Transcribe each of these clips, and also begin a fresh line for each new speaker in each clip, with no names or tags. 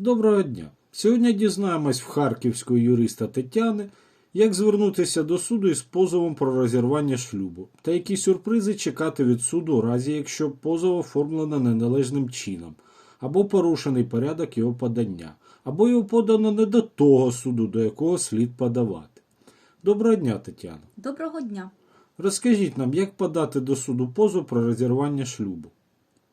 Доброго дня! Сьогодні дізнаємось в харківської юриста Тетяни, як звернутися до суду із позовом про розірвання шлюбу, та які сюрпризи чекати від суду у разі, якщо позов оформлено неналежним чином, або порушений порядок його подання, або його подано не до того суду, до якого слід подавати. Доброго дня, Тетяна.
Доброго дня.
Розкажіть нам, як подати до суду позов про розірвання шлюбу.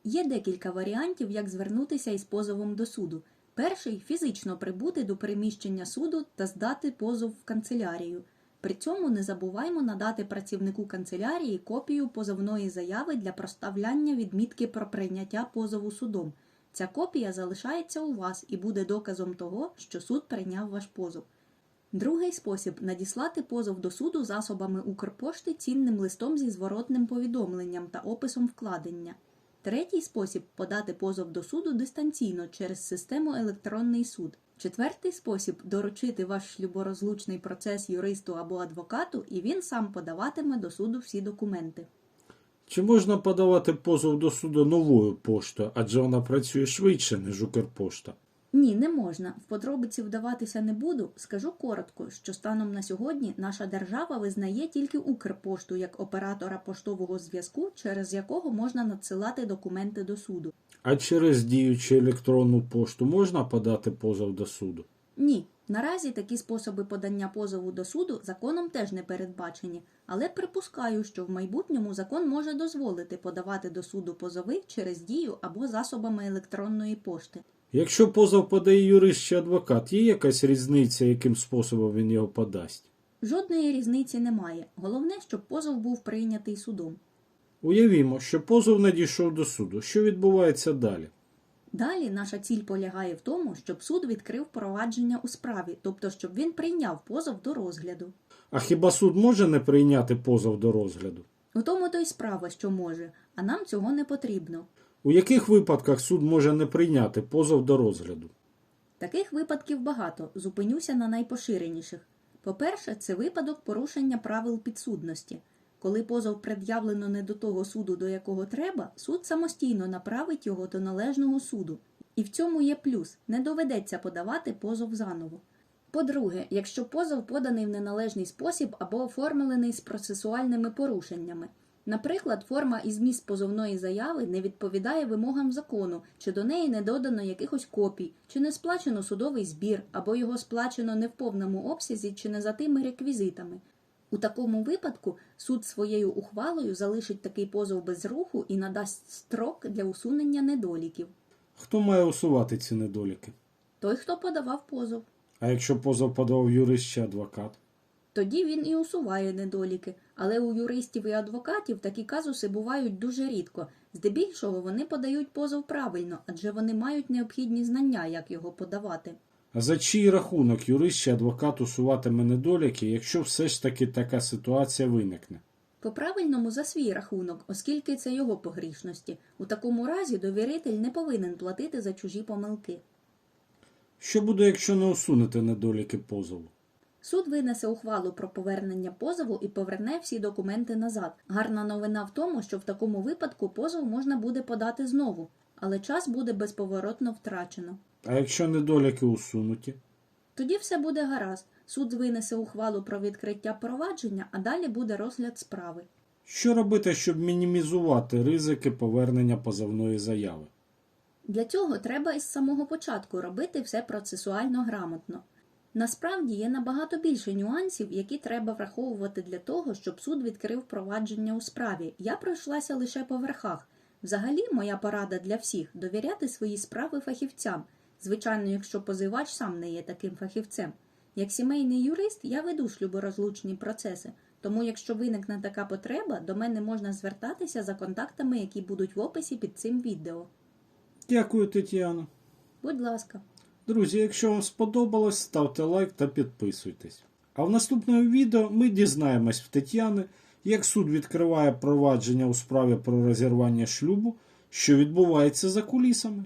Є декілька варіантів, як звернутися із позовом до суду. Перший фізично прибути до приміщення суду та здати позов в канцелярію. При цьому не забуваймо надати працівнику канцелярії копію позовної заяви для проставляння відмітки про прийняття позову судом. Ця копія залишається у вас і буде доказом того, що суд прийняв ваш позов. Другий спосіб надіслати позов до суду засобами Укрпошти цінним листом зі зворотним повідомленням та описом вкладення. Третій спосіб подати позов до суду дистанційно через систему електронний суд. Четвертий спосіб доручити ваш шлюборозлучний процес юристу або адвокату, і він сам подаватиме до суду всі документи.
Чи можна подавати позов до суду новою поштою, адже вона працює швидше, ніж Укрпошта?
Ні, не можна. В подробиці вдаватися не буду. Скажу коротко, що станом на сьогодні наша держава визнає тільки Укрпошту як оператора поштового зв'язку, через якого можна надсилати документи до суду.
А через діючу електронну пошту можна подати позов до суду?
Ні, наразі такі способи подання позову до суду законом теж не передбачені, але припускаю, що в майбутньому закон може дозволити подавати до суду позови через дію або засобами електронної пошти.
Якщо позов подає юрист чи адвокат, є якась різниця, яким способом він його подасть?
Жодної різниці немає. Головне, щоб позов був прийнятий судом.
Уявімо, що позов надійшов до суду. Що відбувається далі?
Далі наша ціль полягає в тому, щоб суд відкрив провадження у справі, тобто щоб він прийняв позов до розгляду.
А хіба суд може не прийняти позов до розгляду?
У тому то й справа, що може, а нам цього не потрібно.
У яких випадках суд може не прийняти позов до розгляду?
Таких випадків багато, зупинюся на найпоширеніших. По-перше, це випадок порушення правил підсудності. Коли позов пред'явлено не до того суду, до якого треба, суд самостійно направить його до належного суду. І в цьому є плюс не доведеться подавати позов заново. По-друге, якщо позов поданий в неналежний спосіб або оформлений з процесуальними порушеннями. Наприклад, форма і зміст позовної заяви не відповідає вимогам закону, чи до неї не додано якихось копій, чи не сплачено судовий збір, або його сплачено не в повному обсязі, чи не за тими реквізитами. У такому випадку суд своєю ухвалою залишить такий позов без руху і надасть строк для усунення недоліків.
Хто має усувати ці недоліки?
Той, хто подавав позов.
А якщо позов подавав юрист чи адвокат?
Тоді він і усуває недоліки, але у юристів і адвокатів такі казуси бувають дуже рідко. Здебільшого вони подають позов правильно, адже вони мають необхідні знання, як його подавати.
А за чий рахунок юрист чи адвокат усуватиме недоліки, якщо все ж таки така ситуація виникне?
По правильному за свій рахунок, оскільки це його погрішності. У такому разі довіритель не повинен платити за чужі помилки.
Що буде, якщо не усунете недоліки позову?
Суд винесе ухвалу про повернення позову і поверне всі документи назад. Гарна новина в тому, що в такому випадку позов можна буде подати знову, але час буде безповоротно втрачено.
А якщо недоліки усунуті?
Тоді все буде гаразд. Суд винесе ухвалу про відкриття провадження, а далі буде розгляд справи.
Що робити, щоб мінімізувати ризики повернення позовної заяви?
Для цього треба із самого початку робити все процесуально грамотно. Насправді є набагато більше нюансів, які треба враховувати для того, щоб суд відкрив провадження у справі. Я пройшлася лише по верхах. Взагалі, моя порада для всіх довіряти свої справи фахівцям. Звичайно, якщо позивач сам не є таким фахівцем. Як сімейний юрист я веду шлюборозлучні процеси, тому якщо виникне така потреба, до мене можна звертатися за контактами, які будуть в описі під цим відео.
Дякую, Тетяно.
Будь ласка.
Друзі, якщо вам сподобалось, ставте лайк та підписуйтесь. А в наступному відео ми дізнаємось в Тетяни, як суд відкриває провадження у справі про розірвання шлюбу, що відбувається за кулісами.